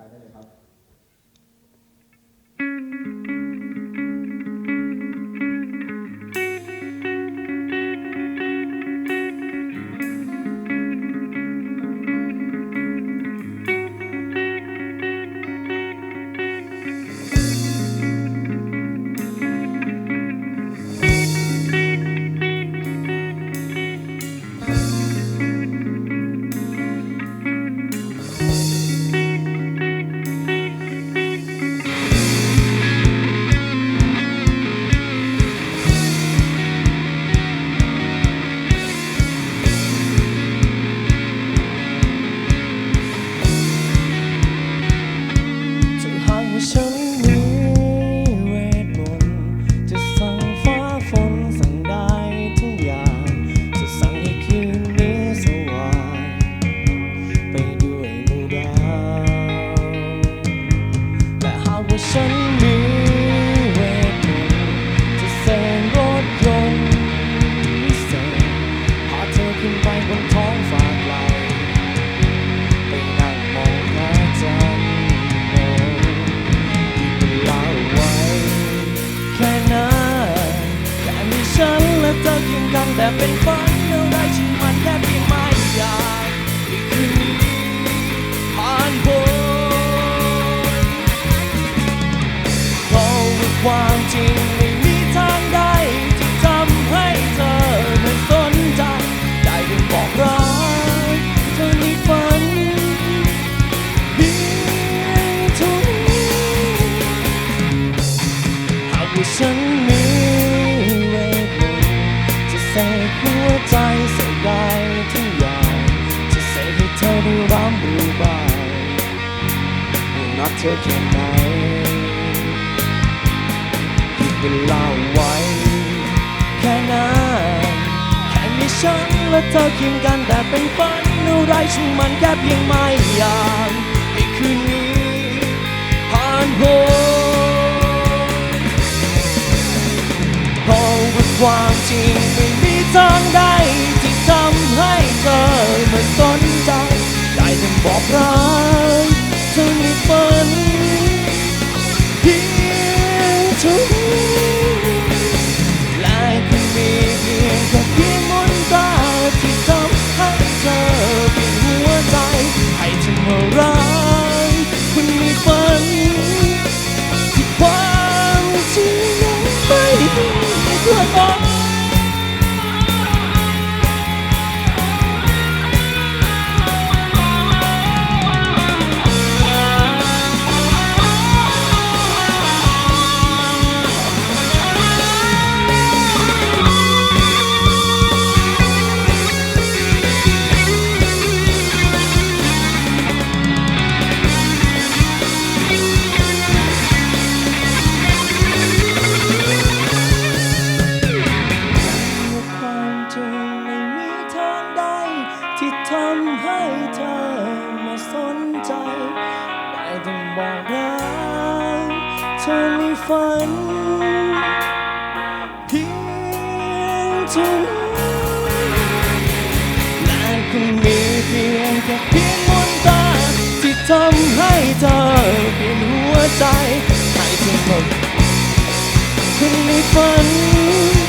ไปได้เลยครับ เธอเคียงกันแต่เป็นฝันอะไรที่มันแค่เพียงไม่อยากให้คืนนี้ผ่านพ้นเพราะว่าความจริง เสกหัวใจใส่ได้ทุกอย่างจะเสกให้เธอได้รับรู้บ้างรักเธอแค่ไหนหยุดเวลาไว้แค่นั้นแค่มีฉันและเธอเคียงกันแต่เป็นฝันอะไรช่างมันแค่เพียงไม่อยากให้คืนนี้ผ่านพ้นเพราะว่าความจริง ไใจได้แต่บอกรักเธอในฝันเพียงเท่านี้และคงมีเพียงแค่เพียงมนตาที่ทำให้เธอเปลี่ยนหัวใจให้เธอหมดคนในฝันที่ความจริงไม่ฝัน